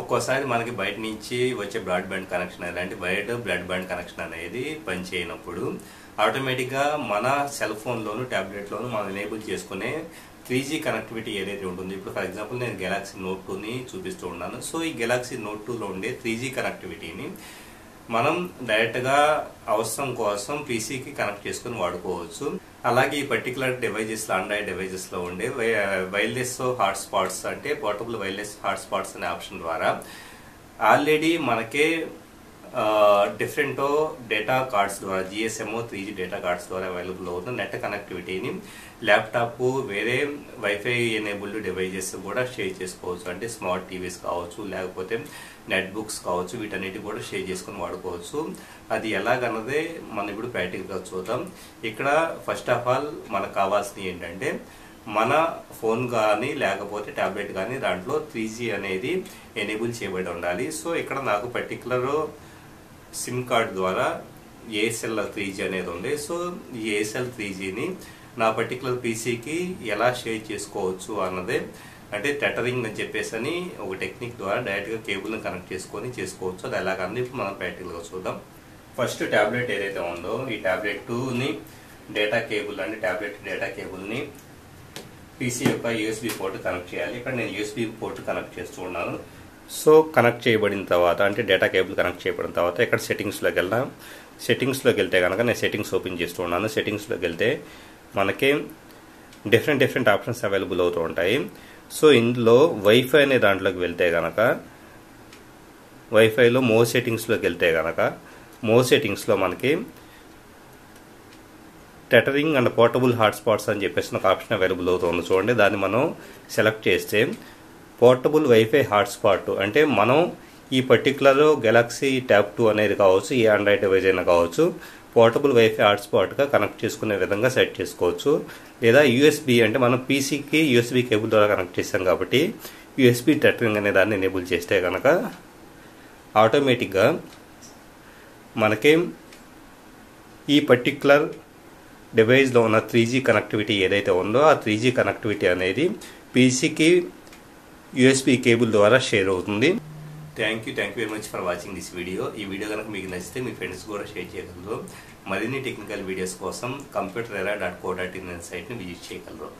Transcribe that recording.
ఒక్కోసారి మనకి బయట నుంచి వచ్చే బ్రాడ్బ్యాండ్ కనెక్షన్ అలాంటి వైర్డ్ బ్రాడ్బ్యాండ్ కనెక్షన్ అనేది పనిచేయనప్పుడు ఆటోమేటిక్గా మన సెల్ ఫోన్లోను ట్యాబ్లెట్లోను మనం ఎనేబుల్ చేసుకునే త్రీ జీ కనెక్టివిటీ ఏదైతే ఉంటుంది ఇప్పుడు ఫర్ ఎగ్జాంపుల్ నేను గెలాక్సీ నోట్ టూని చూపిస్తూ ఉన్నాను. సో ఈ గెలాక్సీ నోట్ టూలో ఉండే త్రీ జీ కనెక్టివిటీని మనం డైరెక్ట్గా అవసరం కోసం పీసీకి కనెక్ట్ చేసుకుని వాడుకోవచ్చు. అలాగే ఈ పర్టికులర్ డివైజెస్లో ఆండ్రాయిడ్ డివైజెస్లో ఉండే వైర్లెస్ హాట్స్పాట్స్ అంటే పోర్టబుల్ వైర్లెస్ హాట్స్పాట్స్ అనే ఆప్షన్ ద్వారా ఆల్రెడీ మనకే డిఫరెంట్ డేటా కార్డ్స్ ద్వారా GSM or three G data cards ద్వారా అవైలబుల్ అవుతుంది నెట్ కనెక్టివిటీని ల్యాప్టాప్ వేరే వైఫై ఎనేబుల్డ్ డివైజెస్ కూడా షేర్ చేసుకోవచ్చు. అంటే స్మార్ట్ టీవీస్ కావచ్చు లేకపోతే నెట్ బుక్స్ కావచ్చు వీటన్నిటి కూడా షేర్ చేసుకుని వాడుకోవచ్చు. అది ఎలాగన్నదే మనం ఇప్పుడు ప్రాక్టికల్గా చూద్దాం. ఇక్కడ ఫస్ట్ ఆఫ్ ఆల్ మనకు కావాల్సింది ఏంటంటే మన ఫోన్ కానీ లేకపోతే ట్యాబ్లెట్ కానీ దాంట్లో త్రీ జీ అనేది ఎనేబుల్ చేయబడి ఉండాలి. సో ఇక్కడ నాకు పర్టికులర్ సిమ్ కార్డ్ ద్వారా A S L three G అనేది ఉంది. సో ఈ ఏఎస్ఎల్ త్రీ జీని నా పర్టికులర్ పీసీకి ఎలా షేర్ చేసుకోవచ్చు అన్నదే అంటే టెటరింగ్ అని చెప్పేసి అని ఒక టెక్నిక్ ద్వారా డైరెక్ట్గా కేబుల్ని కనెక్ట్ చేసుకొని చేసుకోవచ్చు. అది ఎలాగన్నది ఇప్పుడు మనం ప్రాక్టికల్గా చూద్దాం. ఫస్ట్ ట్యాబ్లెట్ ఏదైతే ఉందో ఈ ట్యాబ్లెట్ టూని డేటా కేబుల్ అంటే ట్యాబ్లెట్ డేటా కేబుల్ని పీసీ యొక్క యూఎస్బి పోర్ట్ కనెక్ట్ చేయాలి. ఇక్కడ నేను యూఎస్బి పోర్ట్ కనెక్ట్ చేస్తూ ఉన్నాను. సో కనెక్ట్ చేయబడిన తర్వాత అంటే డేటా కేబుల్ కనెక్ట్ చేయబడిన తర్వాత ఇక్కడ సెట్టింగ్స్లోకి వెళ్దాం. సెట్టింగ్స్లోకి వెళ్తే కనుక నేను సెట్టింగ్స్ ఓపెన్ చేస్తూ ఉన్నాను. సెట్టింగ్స్లోకి వెళ్తే మనకి డిఫరెంట్ డిఫరెంట్ ఆప్షన్స్ అవైలబుల్ అవుతూ ఉంటాయి. సో ఇందులో వైఫై అనే దాంట్లోకి వెళ్తే కనుక వైఫైలో మో సెట్టింగ్స్లోకి వెళ్తే కనుక మో సెట్టింగ్స్లో మనకి టెటరింగ్ అండ్ పోర్టబుల్ హాట్స్పాట్స్ అని చెప్పేసి ఒక ఆప్షన్ అవైలబుల్ అవుతుంది చూడండి దాన్ని మనం సెలెక్ట్ చేస్తే పోర్టబుల్ వైఫై హాట్స్పాట్. అంటే మనం ఈ పర్టికులర్ గెలాక్సీ ట్యాబ్ టూ అనేది కావచ్చు ఏ ఆండ్రాయిడ్ డివైజ్ అయినా కావచ్చు పోర్టబుల్ వైఫై హాట్స్పాట్గా కనెక్ట్ చేసుకునే విధంగా సెట్ చేసుకోవచ్చు. లేదా యూఎస్బి అంటే మనం పీసీకి యూఎస్బి కేబుల్ ద్వారా కనెక్ట్ చేస్తాం కాబట్టి యూఎస్బి టెటరింగ్ అనే దాన్ని ఎనేబుల్ చేస్తే కనుక ఆటోమేటిక్గా మనకి ఈ పర్టికులర్ డివైస్లో ఉన్న త్రీ జీ కనెక్టివిటీ ఏదైతే ఉందో ఆ త్రీ జీ కనెక్టివిటీ అనేది పీసీకి యూఎస్బి కేబుల్ ద్వారా షేర్ అవుతుంది. Thank you thank you very much for watching this video ఈ వీడియో కనుక మీకు నచ్చితే మీ ఫ్రెండ్స్ కూడా షేర్ చేయగలరు. మరిన్ని టెక్నికల్ వీడియోస్ కోసం Computer Era dot co dot in సైట్ని visit చేయగలరు.